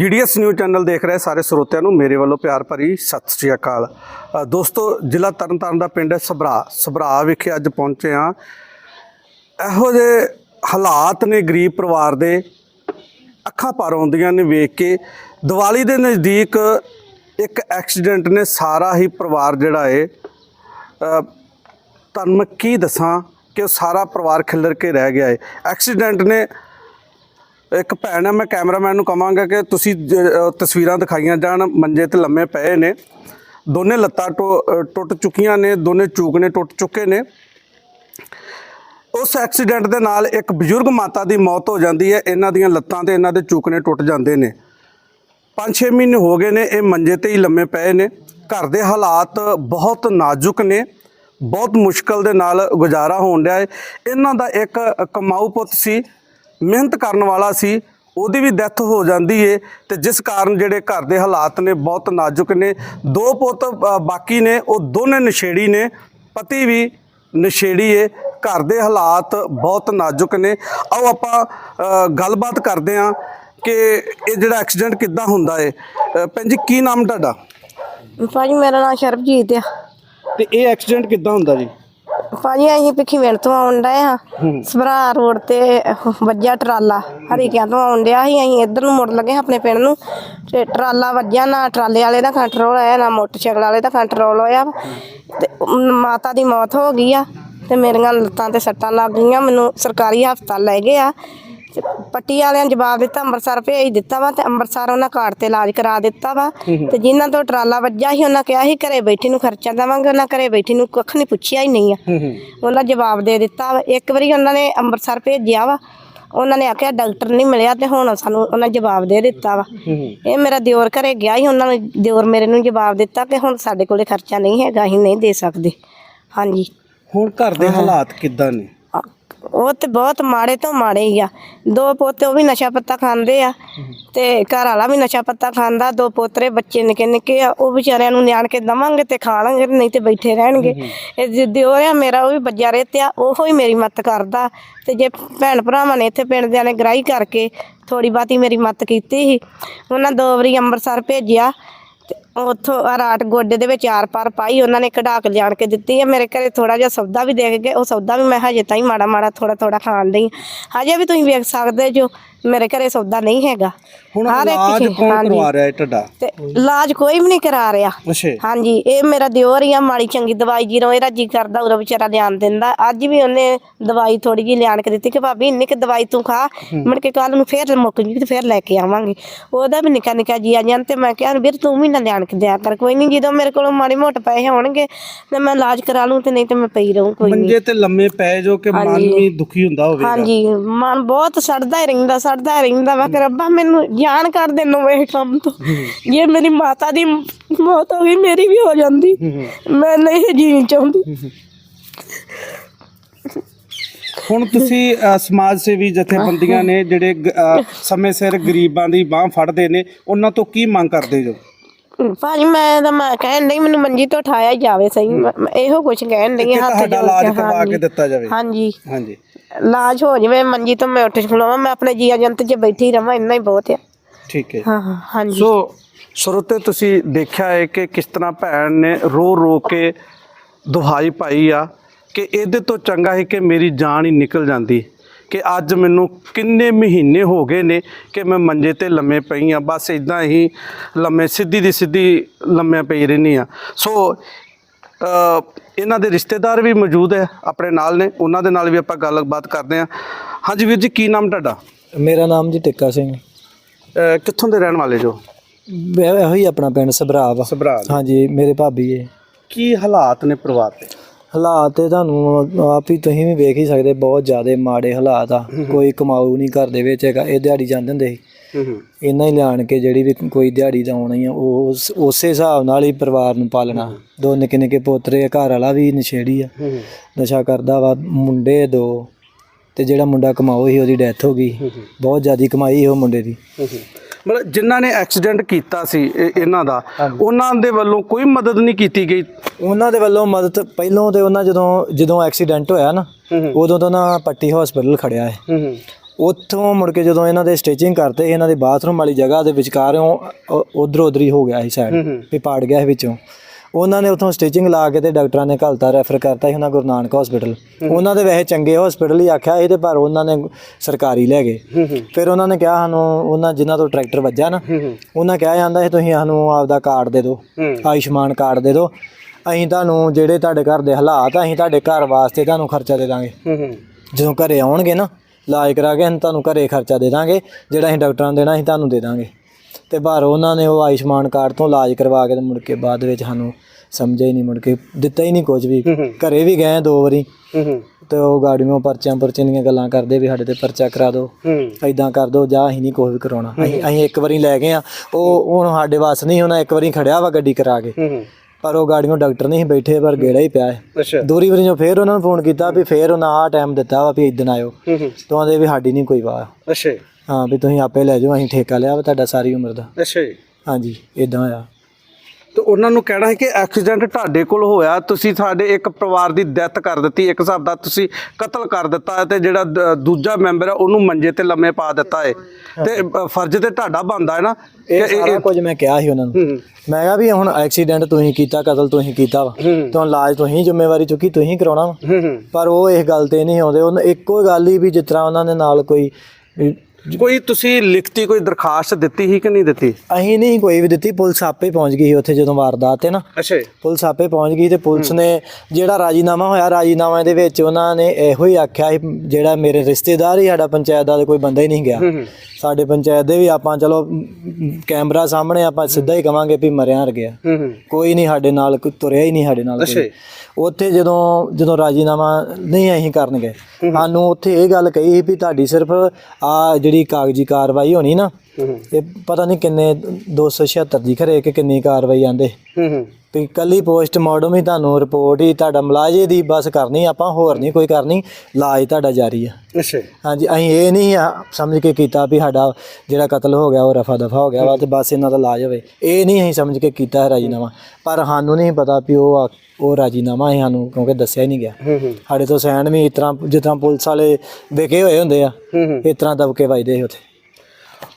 GDS news channel ਦੇਖ ਰਹੇ ਸਾਰੇ ਸਰੋਤਿਆਂ ਨੂੰ ਮੇਰੇ ਵੱਲੋਂ ਪਿਆਰ ਭਰੀ ਸਤਿ ਸ੍ਰੀ ਅਕਾਲ। ਦੋਸਤੋ ਜ਼ਿਲ੍ਹਾ ਤਰਨਤਾਰਨ ਦਾ ਪਿੰਡ ਹੈ ਸਭਰਾ। ਸਭਰਾ ਵਿਖੇ ਅੱਜ ਪਹੁੰਚੇ ਆ ਇਹੋ ਜਿਹੇ ਹਾਲਾਤ ਨੇ ਗਰੀਬ ਪਰਿਵਾਰ ਦੇ। ਅੱਖਾਂ ਭਰ ਆਉਂਦੀਆਂ ਨੇ ਵੇਖ ਕੇ। ਦੀਵਾਲੀ ਦੇ ਨਜ਼ਦੀਕ ਇੱਕ ਐਕਸੀਡੈਂਟ ਨੇ ਸਾਰਾ ਹੀ ਪਰਿਵਾਰ ਜਿਹੜਾ ਏ ਅ, ਤੁਹਾਨੂੰ ਮੈਂ ਕੀ ਦੱਸਾਂ ਕਿ ਉਹ ਸਾਰਾ ਪਰਿਵਾਰ ਖਿਲਰ ਕੇ ਰਹਿ ਗਿਆ ਏ। ਐਕਸੀਡੈਂਟ ਨੇ ਇੱਕ ਭੈਣ ਹੈ ਮੈਂ ਕੈਮਰਾਮੈਨ ਨੂੰ ਕਹਾਂਗਾ ਕਿ ਤੁਸੀਂ ਜ- ਤਸਵੀਰਾਂ ਦਿਖਾਈਆਂ ਜਾਣ, ਮੰਜੇ ਤੇ ਲੰਮੇ ਪਏ ਨੇ। ਦੋਨੇ ਲੱਤਾਂ ਟੁ- ਟੁੱਟ ਚੁੱਕੀਆਂ ਨੇ, ਦੋਨੇ ਚੂਕਨੇ ਟੁੱਟ ਚੁੱਕੇ ਨੇ। ਉਸ ਐਕਸੀਡੈਂਟ ਦੇ ਨਾਲ ਇੱਕ ਬਜ਼ੁਰਗ ਮਾਤਾ ਦੀ ਮੌਤ ਹੋ ਜਾਂਦੀ ਹੈ। ਇਹਨਾਂ ਦੀਆਂ ਲੱਤਾਂ ਤੇ ਇਹਨਾਂ ਦੇ ਚੂਕਨੇ ਟੁੱਟ ਜਾਂਦੇ ਨੇ। 5-6 ਮਹੀਨੇ ਹੋ ਗਏ ਨੇ, ਇਹ ਮੰਜੇ ਤੇ ਹੀ ਲੰਮੇ ਪਏ ਨੇ। ਘਰ ਦੇ ਹਾਲਾਤ ਬਹੁਤ ਨਾਜ਼ੁਕ ਨੇ। ਬਹੁਤ ਮੁਸ਼ਕਲ ਦੇ ਨਾਲ ਗੁਜ਼ਾਰਾ ਹੋਣ ਡਿਆ ਹੈ। ਇਹਨਾਂ ਦਾ ਇੱਕ ਕਮਾਊ ਪੁੱਤ ਸੀ ਮਿਹਨਤ ਕਰਨ ਵਾਲਾ ਸੀ ਉਹਦੀ ਵੀ ਡੈਥ ਹੋ ਜਾਂਦੀ ਏ ਤੇ ਜਿਸ ਕਾਰਨ ਜਿਹੜੇ ਘਰ ਦੇ ਹਾਲਾਤ ਨੇ ਬਹੁਤ ਨਾਜ਼ੁਕ ਨੇ। ਦੋ ਪੁੱਤ ਬਾਕੀ ਨੇ ਉਹ ਦੋਨੇ ਨਸ਼ੇੜੀ ਨੇ ਪਤੀ ਵੀ ਨਸ਼ੇੜੀ ਏ। ਘਰ ਦੇ ਹਾਲਾਤ ਬਹੁਤ ਨਾਜ਼ੁਕ ਨੇ। ਆਓ ਆਪਾਂ ਗੱਲਬਾਤ ਕਰਦੇ ਹਾਂ ਕਿ ਇਹ ਜਿਹੜਾ ਐਕਸੀਡੈਂਟ ਕਿੱਦਾਂ ਹੁੰਦਾ ਏ। ਭੈਣ ਜੀ ਕੀ ਨਾਮ ਤੁਹਾਡਾ? ਭਾਜੀ ਮੇਰਾ ਨਾਮ ਸ਼ਰਬਜੀਤ ਆ। ਤੇ ਇਹ ਐਕਸੀਡੈਂਟ ਕਿੱਦਾਂ ਹੁੰਦਾ ਜੀ? ਭਾਜੀ ਅਸੀਂ ਭਿੱਖੀਵਿੰਡ ਤੋਂ ਆਉਣ ਡਏ ਆ ਸਭਰਾ ਰੋਡ ਤੇ ਵੱਜਿਆ ਟਰਾਲਾ। ਹਰੀਕਿਆਂ ਤੋਂ ਆਉਣ ਡਿਆ ਸੀ ਅਸੀਂ ਇੱਧਰ ਨੂੰ ਮੁੜ ਲੱਗੇ ਆਪਣੇ ਪਿੰਡ ਨੂੰ। ਤੇ ਟਰਾਲਾ ਵੱਜਿਆ ਨਾ ਟਰਾਲੇ ਵਾਲੇ ਦਾ ਕੰਟਰੋਲ ਹੋਇਆ ਨਾ ਮੋਟਰਸਾਈਕਲ ਵਾਲੇ ਦਾ ਕੰਟਰੋਲ ਹੋਇਆ। ਤੇ ਮਾਤਾ ਦੀ ਮੌਤ ਹੋ ਗਈ ਆ ਤੇ ਮੇਰੀਆਂ ਲੱਤਾਂ ਤੇ ਸੱਟਾਂ ਲੱਗ ਗਈਆਂ। ਮੈਨੂੰ ਸਰਕਾਰੀ ਹਸਪਤਾਲ ਲੈ ਗਏ ਆ। ਪੱਟੀ ਵਾਲਿਆਂ ਨੇ ਜਵਾਬ ਦਿੱਤਾ ਅੰਮ੍ਰਿਤਸਰ ਭੇਜ ਦਿੱਤਾ ਵਾ ਤੇ ਅੰਮ੍ਰਿਤਸਰ ਉਹਨਾਂ ਕਾਰਡ ਤੇ ਇਲਾਜ ਕਰਾ ਦਿੱਤਾ ਵਾ। ਤੇ ਜਿਨ੍ਹਾਂ ਤੋਂ ਟਰਾਲਾ ਵੱਜਾ ਸੀ ਉਹਨਾਂ ਕਿਹਾ ਸੀ ਘਰੇ ਬੈਠੀ ਨੂੰ ਖਰਚਾ ਦੇਵਾਂਗੇ ਉਹਨਾਂ ਘਰੇ ਬੈਠੀ ਨੂੰ ਕੁੱਖ ਨਹੀਂ ਪੁੱਛਿਆ ਹੀ ਨਹੀਂ ਆ। ਉਹਨਾਂ ਜਵਾਬ ਦੇ ਦਿੱਤਾ ਵਾ। ਇੱਕ ਵਾਰੀ ਉਹਨਾਂ ਨੇ ਅੰਮ੍ਰਿਤਸਰ ਭੇਜਿਆ ਵਾ ਉਹਨਾਂ ਨੇ ਆਖਿਆ ਡਾਕਟਰ ਨਹੀਂ ਮਿਲਿਆ ਤੇ ਹੁਣ ਸਾਨੂੰ ਉਹਨਾਂ ਜਵਾਬ ਦੇ ਦਿੱਤਾ ਵਾ। ਇਹ ਮੇਰਾ ਦਿਓਰ ਘਰੇ ਗਿਆ ਸੀ ਉਹਨਾਂ ਨੇ ਦਿਓਰ ਮੇਰੇ ਨੂੰ ਜਵਾਬ ਦਿੱਤਾ ਕਿ ਹੁਣ ਸਾਡੇ ਕੋਲੇ ਖਰਚਾ ਨਹੀਂ ਹੈਗਾ ਅਸੀਂ ਨਹੀਂ ਦੇ ਸਕਦੇ। ਹਾਂਜੀ। ਹੁਣ ਘਰ ਦੇ ਹਾਲਾਤ ਕਿੱਦਾਂ ਨੇ? ਉਹ ਤੇ ਬਹੁਤ ਮਾੜੇ ਤੋਂ ਮਾੜੇ ਹੀ ਆ। ਦੋ ਪੋਤੇ ਉਹ ਵੀ ਨਸ਼ਾ ਪੱਤਾ ਖਾਂਦੇ ਆ ਤੇ ਘਰ ਵਾਲਾ ਵੀ ਨਸ਼ਾ ਪੱਤਾ ਖਾਂਦਾ ਦੋ ਪੋਤਰੇ ਬੱਚੇ ਨਿੱਕੇ ਨਿੱਕੇ ਆ ਉਹ ਵਿਚਾਰਿਆਂ ਨੂੰ ਨਿਆਣ ਕੇ ਦਵਾਂਗੇ ਤੇ ਖਾ ਲਾਂਗੇ ਨਹੀਂ ਤੇ ਬੈਠੇ ਰਹਿਣਗੇ। ਇਹ ਹੋਇਆ ਮੇਰਾ ਉਹ ਵੀ ਬੱਜਾ ਰਹਿਤਿਆ ਉਹੋ ਹੀ ਮੇਰੀ ਮਦਦ ਕਰਦਾ। ਤੇ ਜੇ ਭੈਣ ਭਰਾਵਾਂ ਨੇ ਇੱਥੇ ਪਿੰਡ ਦਿਆਂ ਨੇ ਗ੍ਰਾਈ ਕਰਕੇ ਥੋੜੀ ਬਾਤੀ ਮੇਰੀ ਮਦਦ ਕੀਤੀ ਸੀ। ਉਹਨਾਂ ਦੋ ਵਾਰੀ ਅੰਮ੍ਰਿਤਸਰ ਭੇਜਿਆ। ਉੱਥੋਂ ਆਹ ਰਾਤ ਗੋਡੇ ਦੇ ਵਿੱਚ ਆਰ ਪਾਰ ਪਾਈ, ਉਹਨਾਂ ਨੇ ਕਢਾ ਕੇ ਲਿਆਣ ਕੇ ਦਿੱਤੀ ਹੈ। ਮੇਰੇ ਘਰੇ ਥੋੜਾ ਜਿਹਾ ਸੌਦਾ ਵੀ ਦੇਖ ਕੇ, ਉਹ ਸੌਦਾ ਵੀ ਮੈਂ ਹਜੇ ਤਾਈਂ ਮਾੜਾ ਮਾੜਾ ਥੋੜਾ ਥੋੜਾ ਖਾਣ ਲਈ ਹਜੇ ਵੀ ਤੁਸੀਂ ਵੇਖ ਸਕਦੇ ਜੋ। ਮੇਰੇ ਘਰੇ ਸੌਦਾ ਨਹੀਂ ਹੈਗਾ। ਹੁਣ ਹਰ ਇੱਕ ਇਲਾਜ ਚੀਜ਼- ਕੌਣ ਹਾਂਜੀ। ਕਰਵਾ ਰਿਹਾ ਹੈ ਤੁਹਾਡਾ? ਤੇ ਇਲਾਜ ਕੋਈ ਵੀ ਨਹੀਂ ਕਰਾ ਰਿਹਾ। ਅੱਛਾ। ਹਾਂਜੀ ਇਹ ਮੇਰਾ ਦਿਓਰ ਹੀ ਆ ਮਾੜੀ ਚੰਗੀ ਦਵਾਈ ਜਦੋਂ ਇਹਦਾ ਜੀ ਕਰਦਾ ਉਹ ਵਿਚਾਰਾ ਲਿਆਣ ਦਿੰਦਾ। ਅੱਜ ਵੀ ਉਹਨੇ ਦਵਾਈ ਥੋੜੀ ਜਿਹੀ ਲਿਆਣ ਕੇ ਦਿੱਤੀ ਕਿ ਭਾਬੀ ਇੰਨੀ ਕਿ ਦਵਾਈ ਤੂੰ ਖਾ ਮੁੜ ਕੇ ਕੱਲ ਨੂੰ ਫੇਰ ਮੁੱਕ ਜੂਗੀ ਤੇ ਫੇਰ ਲੈ ਕੇ ਆਵਾਂਗੇ। ਉਹਦਾ ਵੀ ਨਿੱਕਾ ਨਿੱਕਾ ਜੀ ਆ ਜਾਣ ਤੇ ਮੈਂ ਕਿਹਾ ਵੀਰ ਤੂੰ ਵੀ ਨਾ ਲਿਆਣ ਕੇ ਦਿਆ ਕਰ। ਕੋਈ ਨਹੀਂ ਜਦੋਂ ਮੇਰੇ ਕੋਲੋਂ ਮਾੜੇ ਮੋਟੇ ਪੈਸੇ ਹੋਣਗੇ ਤੇ ਮੈਂ ਇਲਾਜ ਕਰਾ ਲੂੰ ਤੇ ਨਹੀਂ ਤੇ ਮੈਂ ਪਈ ਰਹੂੰ ਕੋਈ ਨਹੀਂ। ਮੰਜੇ ਤੇ ਲੰਮੇ ਪੈ ਜੋ ਕਿ ਮਨ ਵੀ ਦੁਖੀ ਹੁੰਦਾ ਹੋਵੇਗਾ। ਹਾਂਜੀ ਮਨ ਬਹੁਤ ਸੜਦਾ ਹੀ ਰਹਿੰਦਾ ਸੜਦਾ ਰਹਿੰਦਾ ਵਾ ਕਿ ਰੱਬਾ ਮੈਨੂੰ ਜਾਨ ਕਰ ਦੇ ਨਵੇਂ ਕੰਮ ਤੋਂ। ਜੇ ਮੇਰੀ ਮਾਤਾ ਦੀ ਮੌਤ ਹੋ ਗਈ ਮੇਰੀ ਵੀ ਹੋ ਜਾਂਦੀ। ਮੈਂ ਨਹੀਂ ਜੀਣੀ ਚਾਹੁੰਦੀ। ਹੁਣ ਤੁਸੀਂ ਅ, ਸਮਾਜ ਸੇਵੀ ਜਥੇਬੰਦੀਆਂ ਨੇ ਜਿਹੜੇ ਗ- ਅ, ਸਮੇਂ ਸਿਰ ਗਰੀਬਾਂ ਦੀ ਬਾਹ ਫੜਦੇ ਨੇ ਉਹਨਾਂ ਤੋਂ ਕੀ ਮੰਗ ਕਰਦੇ ਜੋ? ਭਾਜੀ ਮੈਂ ਤਾਂ ਮੈਂ ਕਹਿਣ ਨਹੀਂ ਮੈਨੂੰ ਮੰਜੀ ਤੋਂ ਉਠਾਇਆ ਜਾਵੇ ਸਹੀ। ਮੈਂ ਮੈਂ ਇਹੋ ਕੁਝ ਕਹਿਣ ਨਹੀਂ ਕਿ ਹੱਥ ਤੁਹਾਡਾ ਜੋੜ ਇਲਾਜ ਕੇ ਕਰਵਾ ਕੇ ਹਾਂਜੀ। ਦਿੱਤਾ ਜਾਵੇ। ਹਾਂਜੀ। ਹਾਂਜੀ। ਇਲਾਜ ਹੋ ਜਾਵੇ ਮੰਜੀ ਤੋਂ ਮੈਂ ਉੱਠ ਖਲੋਵਾਂ ਮੈਂ ਆਪਣੇ ਜੀਆ ਜੰਤ 'ਚ ਬੈਠੀ ਰਵਾਂ ਇੰਨਾ ਹੀ ਬਹੁਤ ਆ। ਠੀਕ ਹੈ। ਹਾਂ ਹਾਂ ਹਾਂਜੀ। ਸੋ ਸਰੋਤੇ ਤੁਸੀਂ ਦੇਖਿਆ ਹੈ ਕਿ ਕਿਸ ਤਰ੍ਹਾਂ ਭੈਣ ਨੇ ਰੋ ਰੋ ਕੇ ਦੁਹਾਈ ਪਾਈ ਆ ਕਿ ਇਹਦੇ ਤੋਂ ਚੰਗਾ ਹੈ ਕਿ ਮੇਰੀ ਜਾਨ ਹੀ ਨਿਕਲ ਜਾਂਦੀ ਕਿ ਅੱਜ ਮੈਨੂੰ ਕਿੰਨੇ ਮਹੀਨੇ ਹੋ ਗਏ ਨੇ ਕਿ ਮੈਂ ਮੰਜੇ ਤੇ ਲੰਮੇ ਪਈ ਆ ਬਸ ਇਦਾਂ ਹੀ ਲੰਮੇ ਸਿੱਧੀ ਦੀ ਸਿੱਧੀ ਲੰਮੇ ਪਈ ਰਹਿੰਦੀ ਆ। ਸੋ ਅ, ਇਹਨਾਂ ਦੇ ਰਿਸ਼ਤੇਦਾਰ ਵੀ ਮੌਜੂਦ ਹੈ ਆਪਣੇ ਨਾਲ ਨੇ ਉਹਨਾਂ ਦੇ ਨਾਲ ਵੀ ਆਪਾਂ ਗੱਲਬਾਤ ਕਰਦੇ ਹਾਂ। ਹਾਂਜੀ ਵੀਰ ਜੀ ਕੀ ਨਾਮ ਤੁਹਾਡਾ? ਮੇਰਾ ਨਾਮ ਜੀ ਟਿੱਕਾ ਸਿੰਘ। ਕਿੱਥੋਂ ਦੇ ਰਹਿਣ ਵਾਲੇ ਜੋ? ਇਹ- ਇਹੋ ਹੀ ਆਪਣਾ ਪਿੰਡ ਸਭਰਾ ਵਾ ਸਭਰਾ ਹਾਂਜੀ ਮੇਰੇ ਭਾਬੀ ਏ ਕੀ ਹਾਲਾਤ ਨੇ ਪਰਿਵਾਰ ਦੇ? ਹਾਲਾਤ ਤੇ ਤੁਹਾਨੂੰ ਆਪ ਹੀ ਤੁਸੀਂ ਵੀ ਵੇਖ ਹੀ ਸਕਦੇ ਬਹੁਤ ਜ਼ਿਆਦਾ ਮਾੜੇ ਹਾਲਾਤ ਆ। ਕੋਈ ਕਮਾਊ ਨਹੀਂ ਘਰ ਦੇ ਵਿੱਚ ਹੈਗਾ ਇਹ ਦਿਹਾੜੀ ਜਾਂਦੇ ਹੁੰਦੇ ਸੀ। ਇਹਨਾਂ ਹੀ ਲਿਆਣ ਕੇ ਜਿਹੜੀ ਵੀ ਕੋਈ ਦਿਹਾੜੀ ਦਾ ਆਉਣੀ ਆ ਉਹ ਉਸ- ਉਸੇ ਹਿਸਾਬ ਨਾਲ ਹੀ ਪਰਿਵਾਰ ਨੂੰ ਪਾਲਣਾ। ਦੋ ਨਿੱਕੇ ਨਿੱਕੇ ਪੋਤਰੇ ਆ, ਘਰ ਵਾਲਾ ਵੀ ਨਸ਼ੇੜੀ ਆ। ਨਸ਼ਾ ਕਰਦਾ ਵਾ ਮੁੰਡੇ ਦੋ ਤੇ ਜਿਹੜਾ ਮੁੰਡਾ ਕਮਾਊ ਸੀ ਉਹਦੀ ਡੈਥ ਹੋ ਗਈ। ਬਹੁਤ ਜ਼ਿਆਦੀ ਕਮਾਈ ਸੀ ਉਹ ਮੁੰਡੇ ਦੀ। ਮਤਲਬ ਜਿਨ੍ਹਾਂ ਨੇ ਐਕਸੀਡੈਂਟ ਕੀਤਾ ਸੀ ਇਹ- ਇਹਨਾਂ ਦਾ ਉਹਨਾਂ ਦੇ ਵੱਲੋਂ ਕੋਈ ਮਦਦ ਨਹੀਂ ਕੀਤੀ ਗਈ? ਉਹਨਾਂ ਦੇ ਵੱਲੋਂ ਮਦਦ ਪਹਿਲੋਂ ਤੇ ਉਹਨਾਂ ਜਦੋਂ ਜਦੋਂ ਐਕਸੀਡੈਂਟ ਹੋਇਆ ਨਾ ਉਦੋਂ ਤੋਂ ਨਾ ਪੱਟੀ ਹਸਪੀਟਲ ਖੜਿਆ ਹੂੰ। ਉੱਥੋਂ ਮੁੜ ਕੇ ਜਦੋਂ ਇਹਨਾਂ ਦੇ ਸਟਿਚਿੰਗ ਕਰਤੇ ਇਹਨਾਂ ਦੇ ਬਾਥਰੂਮ ਵਾਲੀ ਜਗ੍ਹਾ ਦੇ ਵਿਚਕਾਰ ਉਧਰ ਉਧਰ ਹੀ ਹੋ ਗਿਆ ਸੀ ਸਾਈਡ ਵੀ ਪਾੜ ਗਿਆ ਸੀ ਵਿੱਚੋਂ। ਉਹਨਾਂ ਨੇ ਉੱਥੋਂ ਸਟਿਚਿੰਗ ਲਾ ਕੇ ਤੇ ਡਾਕਟਰਾਂ ਨੇ ਘਲਤਾ ਰੈਫਰ ਕਰਤਾ ਸੀ ਉਹਨਾਂ ਗੁਰੂ ਨਾਨਕ ਹਸਪੀਟਲ ਉਹਨਾਂ ਦੇ ਵੈਸੇ ਚੰਗੇ ਹਸਪੀਟਲ ਹੀ ਆਖਿਆ ਤੇ ਪਰ ਉਹਨਾਂ ਨੇ ਸਰਕਾਰੀ ਲੈ ਗਏ। ਫਿਰ ਉਹਨਾਂ ਨੇ ਕਿਹਾ ਸਾਨੂੰ ਉਹਨਾਂ ਜਿਨ੍ਹਾਂ ਤੋਂ ਟਰੈਕਟਰ ਵੱਜਾ ਨਾ ਉਹਨਾਂ ਕਿਹਾ ਜਾਂਦਾ ਸੀ ਤੁਸੀਂ ਸਾਨੂੰ ਆਪਦਾ ਕਾਰਡ ਦੇ ਦਿਓ ਆਯੁਸ਼ਮਾਨ ਕਾਰਡ ਦੇ ਦਿਓ। ਅਸੀਂ ਤੁਹਾਨੂੰ ਜਿਹੜੇ ਤੁਹਾਡੇ ਘਰ ਦੇ ਹਾਲਾਤ ਅਸੀਂ ਤੁਹਾਡੇ ਘਰ ਵਾਸਤੇ ਤੁਹਾਨੂੰ ਖਰਚਾ ਦੇ ਦਾਂਗੇ। ਜਦੋਂ ਘਰੇ ਆਉਣਗੇ ਨਾ ਇਲਾਜ ਕਰਾ ਕੇ ਅਸੀਂ ਤੁਹਾਨੂੰ ਘਰੇ ਖਰਚਾ ਦੇ ਦਾਂਗੇ ਜਿਹੜਾ ਅਸੀਂ ਡਾਕਟਰਾਂ ਨੂੰ ਦੇਣਾ ਅਸੀਂ ਤੁਹਾਨੂੰ ਦੇ ਦਾਂਗੇ। ਤੇ ਪਰ ਉਹਨਾਂ ਨੇ ਉਹ ਆਯੁਸ਼ਮਾਨ ਕਾਰਡ ਤੋਂ ਇਲਾਜ ਕਰਵਾ ਕੇ ਤੇ ਮੁੜ ਕੇ ਬਾਅਦ ਵਿੱਚ ਸਾਨੂੰ ਸਮਝਿਆ ਹੀ ਨਹੀਂ ਮੁੜ ਕੇ ਦਿੱਤਾ ਹੀ ਨਹੀਂ ਕੁਝ ਵੀ। ਘਰੇ ਵੀ ਗਏ ਦੋ ਵਾਰੀ। ਤੇ ਉਹ ਗਾੜੀਆਂ ਪਰਚਾਂ ਪਰਚੀਆਂ ਦੀਆਂ ਗੱਲਾਂ ਕਰਦੇ ਵੀ ਸਾਡੇ ਤੇ ਪਰਚਾ ਕਰਾ ਦਿਓ। ਐਦਾਂ ਕਰ ਦਿਓ ਜਾਂ ਅਸੀਂ ਨਹੀਂ ਕੋਈ ਵੀ ਕਰਾਉਣਾ। ਅਸੀਂ ਅਸੀਂ ਇੱਕ ਵਾਰੀ ਲੈ ਗਏ ਆ ਉਹ ਹੁਣ ਸਾਡੇ ਵਾਸ ਨਹੀਂ ਉਹਨਾਂ ਇੱਕ ਵਾਰੀ ਖੜਿਆ ਵਾ ਗੱਡੀ ਕਰਾ ਕੇ। ਪਰ ਉਹ ਗਾੜੀਆਂ ਡਾਕਟਰ ਨਹੀਂ ਸੀ ਬੈਠੇ ਪਰ ਗੇੜਾ ਹੀ ਪਿਆ ਹੈ। ਅੱਛਾ। ਦੂਰੀ ਵਾਰੀ ਜੋ ਫੇਰ ਉਹਨਾਂ ਨੂੰ ਫੋਨ ਕੀਤਾ ਵੀ ਫੇਰ ਉਹਨਾਂ ਆਹ ਟਾਈਮ ਦਿੱਤਾ ਵਾ ਵੀ ਇਦਣ ਆਇਓ। ਤੋਂ ਆਂਦੇ ਵੀ ਸਾਡੀ ਨਹੀਂ ਕੋਈ ਵਾਹ। ਅੱਛਾ ਹਾਂ ਵੀ ਤੁਸੀਂ ਆਪੇ ਲੈ ਜਾਓ ਅਸੀਂ ਠੇਕਾ ਲਿਆ ਵਾ ਤੁਹਾਡਾ ਸਾਰੀ ਉਮਰ ਦਾ। ਅੱਛਾ ਜੀ। ਹਾਂਜੀ ਇਦਾਂ ਹੋਇਆ। ਤੇ ਉਹਨਾਂ ਨੂੰ ਕਹਿਣਾ ਹੈ ਕਿ ਐਕਸੀਡੈਂਟ ਤੁਹਾਡੇ ਕੋਲ ਹੋਇਆ ਤੁਸੀਂ ਸਾਡੇ ਇੱਕ ਪਰਿਵਾਰ ਦੀ ਡੈਥ ਕਰ ਦਿੱਤੀ ਇੱਕ ਹਿਸਾਬ ਦਾ ਤੁਸੀਂ ਕਤਲ ਕਰ ਦਿੱਤਾ ਹੈ ਤੇ ਜਿਹੜਾ ਦ- ਦੂਜਾ ਮੈਂਬਰ ਹੈ ਉਹਨੂੰ ਮੰਜੇ ਤੇ ਲੰਮੇ ਪਾ ਦਿੱਤਾ ਹੈ। ਤੇ ਅ, ਫਰਜ਼ ਤੇ ਤੁਹਾਡਾ ਬਣਦਾ ਹੈ ਨਾ ਕਿ ਇਹ ਸਾਰਾ ਕੁਝ ਮੈਂ ਕਿਹਾ ਸੀ ਉਹਨਾਂ ਨੂੰ। ਮੈਂ ਕਿਹਾ ਵੀ ਹੁਣ ਐਕਸੀਡੈਂਟ ਤੁਸੀਂ ਕੀਤਾ ਕਤਲ ਤੁਸੀਂ ਕੀਤਾ ਵਾ। ਤੇ ਹੁਣ ਇਲਾਜ ਤੁਸੀਂ ਜ਼ਿੰਮੇਵਾਰੀ ਚੁੱਕੀ ਤੁਸੀਂ ਕਰਾਉਣਾ ਵਾ। ਹੂੰ ਹੂੰ। ਪਰ ਉਹ ਇਸ ਗੱਲ ਤੇ ਨਹੀਂ ਆਉਂਦੇ। ਉਹਨਾਂ ਇੱਕੋ ਗੱਲ ਹੀ ਵੀ ਜਿਸ ਤਰ੍ਹਾਂ ਉਹਨਾਂ ਦੇ ਨਾਲ ਕੋਈ ਕੋਈ ਤੁਸੀਂ ਲਿਖਤੀ ਕੋਈ ਦਰਖਾਸਤ ਦਿੱਤੀ ਸੀ ਕਿ ਨਹੀਂ ਦਿੱਤੀ? ਅਸੀਂ ਨਹੀਂ ਕੋਈ ਵੀ ਦਿੱਤੀ ਪੁਲਿਸ ਆਪੇ ਪਹੁੰਚ ਗਈ ਸੀ ਉੱਥੇ ਜਦੋਂ ਵਾਰਦਾਤ ਤੇ ਨਾ। ਅੱਛਾ ਪੁਲਿਸ ਆਪੇ ਪਹੁੰਚ ਗਈ ਤੇ ਪੁਲਿਸ ਨੇ ਜਿਹੜਾ ਰਾਜੀਨਾਮਾ ਹੋਇਆ ਰਾਜੀਨਾਮੇ ਦੇ ਵਿੱਚ ਉਹਨਾਂ ਨੇ ਇਹੋ ਹੀ ਆਖਿਆ ਸੀ ਜਿਹੜਾ ਮੇਰੇ ਰਿਸ਼ਤੇਦਾਰ ਹੀ ਸਾਡਾ ਪੰਚਾਇਤ ਦਾ ਕੋਈ ਬੰਦਾ ਹੀ ਨਹੀਂ ਗਿਆ। ਸਾਡੇ ਪੰਚਾਇਤ ਦੇ ਵੀ ਆਪਾਂ ਚਲੋ ਕੈਮਰਾ ਸਾਹਮਣੇ ਆਪਾਂ ਸਿੱਧਾ ਹੀ ਕਵਾਂਗੇ ਵੀ ਮਰਿਆ ਹਰ ਗਿਆ। ਕੋਈ ਨਹੀਂ ਸਾਡੇ ਨਾਲ ਕੋਈ ਤੁਰਿਆ ਹੀ ਨਹੀਂ ਸਾਡੇ ਨਾਲ ਕੋਈ। ਉੱਥੇ ਜਦੋਂ ਜਦੋਂ ਰਾਜੀਨਾਮਾ ਨਹੀਂ ਅਸੀਂ ਕਰਨਗੇ ਸਾਨੂੰ ਉੱਥੇ ਇਹ ਗੱਲ ਕਹੀ ਸੀ ਵੀ ਤੁਹਾਡੀ ਸਿਰਫ ਆ ਜਿਹੜੀ ਕਾਗਜ਼ੀ ਕਾਰਵਾਈ ਹੋਣੀ ਨਾ ਇਹ ਪਤਾ ਨਹੀਂ ਕਿੰਨੇ 276 ਦੀ ਖਰੇ ਕਿ ਕਿੰਨੀ ਕਾਰਵਾਈ ਆਂਦੇ। ਵੀ ਕੱਲੀ ਪੋਸਟਮਾਰਟਮ ਹੀ ਤੁਹਾਨੂੰ ਰਿਪੋਰਟ ਹੀ ਤੁਹਾਡਾ ਮਲਾਜੇ ਦੀ ਬਸ ਕਰਨੀ ਆਪਾਂ ਹੋਰ ਨਹੀਂ ਕੋਈ ਕਰਨੀ ਇਲਾਜ ਤੁਹਾਡਾ ਜਾਰੀ ਆ। ਅੱਛਾ ਹਾਂਜੀ ਅਸੀਂ ਇਹ ਨਹੀਂ ਆ ਸਮਝ ਕੇ ਕੀਤਾ ਵੀ ਸਾਡਾ ਜਿਹੜਾ ਕਤਲ ਹੋ ਗਿਆ ਉਹ ਰਫਾ ਦਫਾ ਹੋ ਗਿਆ ਵਾ ਤੇ ਬਸ ਇਹਨਾਂ ਦਾ ਇਲਾਜ ਹੋਵੇ। ਇਹ ਨਹੀਂ ਅਸੀਂ ਸਮਝ ਕੇ ਕੀਤਾ ਰਾਜੀਨਾਮਾ। ਪਰ ਸਾਨੂੰ ਨਹੀਂ ਪਤਾ ਵੀ ਉਹ ਆ- ਉਹ ਰਾਜੀਨਾਮਾ ਹੈ ਸਾਨੂੰ ਕਿਉਂਕਿ ਦੱਸਿਆ ਹੀ ਨਹੀਂ ਗਿਆ। ਹੂੰ ਹੂੰ। ਸਾਡੇ ਤੋਂ ਸੈਨ ਵੀ ਇਸ ਤਰ੍ਹਾਂ ਜਿਸ ਤਰ੍ਹਾਂ ਪੁਲਿਸ ਵਾਲੇ ਵਿਕੇ ਹੋਏ ਹੁੰਦੇ ਆ ਹੂੰ ਹੂੰ। ਇਸ ਤਰ੍ਹਾਂ ਦਬਕੇ ਵੱਜਦੇ ਸੀ ਉੱਥੇ।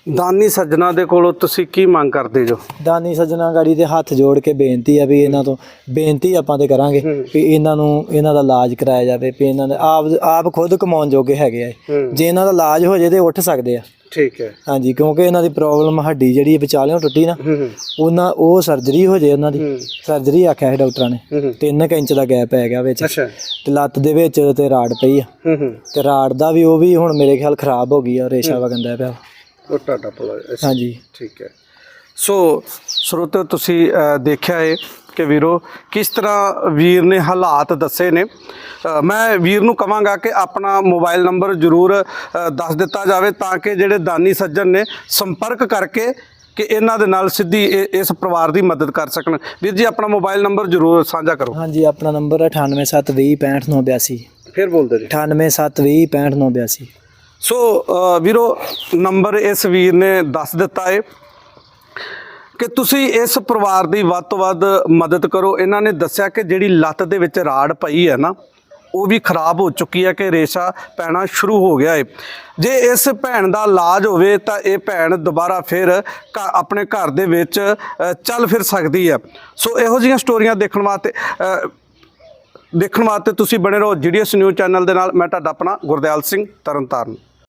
ਦਾਨੀ ਸੱਜਣਾ ਦੇ ਕੋਲੋਂ ਤੁਸੀਂ ਕੀ ਮੰਗ ਕਰਦੇ ਜੋ? ਦਾਨੀ ਸੱਜਣਾ ਗਾੜੀ ਦੇ ਹੱਥ ਜੋੜ ਕੇ ਬੇਨਤੀ ਆ ਵੀ ਇਹਨਾਂ ਤੋਂ ਬੇਨਤੀ ਆਪਾਂ ਤੇ ਕਰਾਂਗੇ ਵੀ ਇਹਨਾਂ ਨੂੰ ਇਹਨਾਂ ਦਾ ਇਲਾਜ ਕਰਾਇਆ ਜਾਵੇ ਵੀ ਇਹਨਾਂ ਦੇ ਆਪ ਆਪ ਖੁਦ ਕਮਾਉਣ ਜੋਗੇ ਹੈਗੇ ਆ। ਜੇ ਇਹਨਾਂ ਦਾ ਇਲਾਜ ਹੋ ਜੇ ਤੇ ਉੱਠ ਸਕਦੇ ਆ। ਠੀਕ ਹੈ। ਹਾਂਜੀ ਕਿਉਂਕਿ ਇਹਨਾਂ ਦੀ ਪ੍ਰੋਬਲਮ ਹੱਡੀ ਜਿਹੜੀ ਵਿਚਾਲਿਓਂ ਟੁੱਟੀ ਨਾ ਉਹਨਾਂ ਉਹ ਸਰਜਰੀ ਹੋ ਜੇ ਉਹਨਾਂ ਦੀ। ਸਰਜਰੀ ਆਖਿਆ ਹੈ ਡਾਕਟਰਾਂ ਨੇ। ਹੂੰ ਹੂੰ। 3 ਇੰਚ ਦਾ ਗੈਪ ਪੈ ਗਿਆ ਵਿੱਚ ਤੇ ਲੱਤ ਦੇ ਵਿੱਚ ਤੇ ਰਾੜ ਪਈ ਆ। ਤੇ ਰਾੜ ਦਾ ਵੀ ਉਹ ਵੀ ਹੁਣ ਮੇਰੇ ਖਿਆਲ ਖਰਾਬ ਹੋ ਗਈ ਆ ਰੇਸ਼ਾ ਵਗੰਦਾ ਪਿਆ। ਉਹ ਟਾਟਾ ਪਲਾ ਅੱਛਾ ਹਾਂਜੀ। ਠੀਕ ਹੈ। ਸੋ ਸਰੋਤਿਓ ਤੁਸੀਂ ਅ, ਦੇਖਿਆ ਹੈ ਕਿ ਵੀਰੋ ਕਿਸ ਤਰ੍ਹਾਂ ਵੀਰ ਨੇ ਹਾਲਾਤ ਦੱਸੇ ਨੇ। ਅ, ਮੈਂ ਵੀਰ ਨੂੰ ਕਵਾਂਗਾ ਕਿ ਆਪਣਾ ਮੋਬਾਈਲ ਨੰਬਰ ਜ਼ਰੂਰ ਅ, ਦੱਸ ਦਿੱਤਾ ਜਾਵੇ ਤਾਂ ਕਿ ਜਿਹੜੇ ਦਾਨੀ ਸੱਜਣ ਨੇ ਸੰਪਰਕ ਕਰਕੇ ਕਿ ਇਹਨਾਂ ਦੇ ਨਾਲ ਸਿੱਧੀ ਇਹ- ਇਸ ਪਰਿਵਾਰ ਦੀ ਮਦਦ ਕਰ ਸਕਣ। ਵੀਰ ਜੀ ਆਪਣਾ ਮੋਬਾਈਲ ਨੰਬਰ ਜ਼ਰੂਰ ਸਾਂਝਾ ਕਰੋ। ਹਾਂਜੀ ਆਪਣਾ ਨੰਬਰ 9872065982 ਫਿਰ ਬੋਲਦੇ ਜੀ। 9872065982 ਸੋ ਵੀਰੋ, ਨੰਬਰ ਇਸ ਵੀਰ ਨੇ ਦੱਸ ਦਿੱਤਾ ਹੈ ਕਿ ਤੁਸੀਂ ਇਸ ਪਰਿਵਾਰ ਦੀ ਵੱਧ ਤੋਂ ਵੱਧ ਮਦਦ ਕਰੋ। ਇਹਨਾਂ ਨੇ ਦੱਸਿਆ ਕਿ ਜਿਹੜੀ ਲੱਤ ਦੇ ਵਿੱਚ ਰਾੜ ਪਈ ਹੈ ਨਾ, ਉਹ ਵੀ ਖਰਾਬ ਹੋ ਚੁੱਕੀ ਹੈ ਕਿ ਰੇਸ਼ਾ ਪੈਣਾ ਸ਼ੁਰੂ ਹੋ ਗਿਆ ਹੈ ਜੇ ਇਸ ਭੈਣ ਦਾ ਇਲਾਜ ਹੋਵੇ ਤਾਂ ਇਹ ਭੈਣ ਦੁਬਾਰਾ ਫਿਰ ਘ- ਆਪਣੇ ਘਰ ਦੇ ਵਿੱਚ ਚੱਲ ਫਿਰ ਸਕਦੀ ਹੈ। ਸੋ, ਇਹੋ ਜਿਹੀਆਂ ਸਟੋਰੀਆਂ ਦੇਖਣ ਵਾਸਤੇ ਦੇਖਣ ਵਾਸਤੇ ਤੁਸੀਂ ਬਣੇ ਰਹੋ ਜੀਡੀਐਸ ਨਿਊਜ਼ ਚੈਨਲ ਦੇ ਨਾਲ। ਮੈਂ ਤੁਹਾਡਾ ਆਪਣਾ ਗੁਰਦਿਆਲ ਸਿੰਘ ਤਰਨਤਾਰਨ।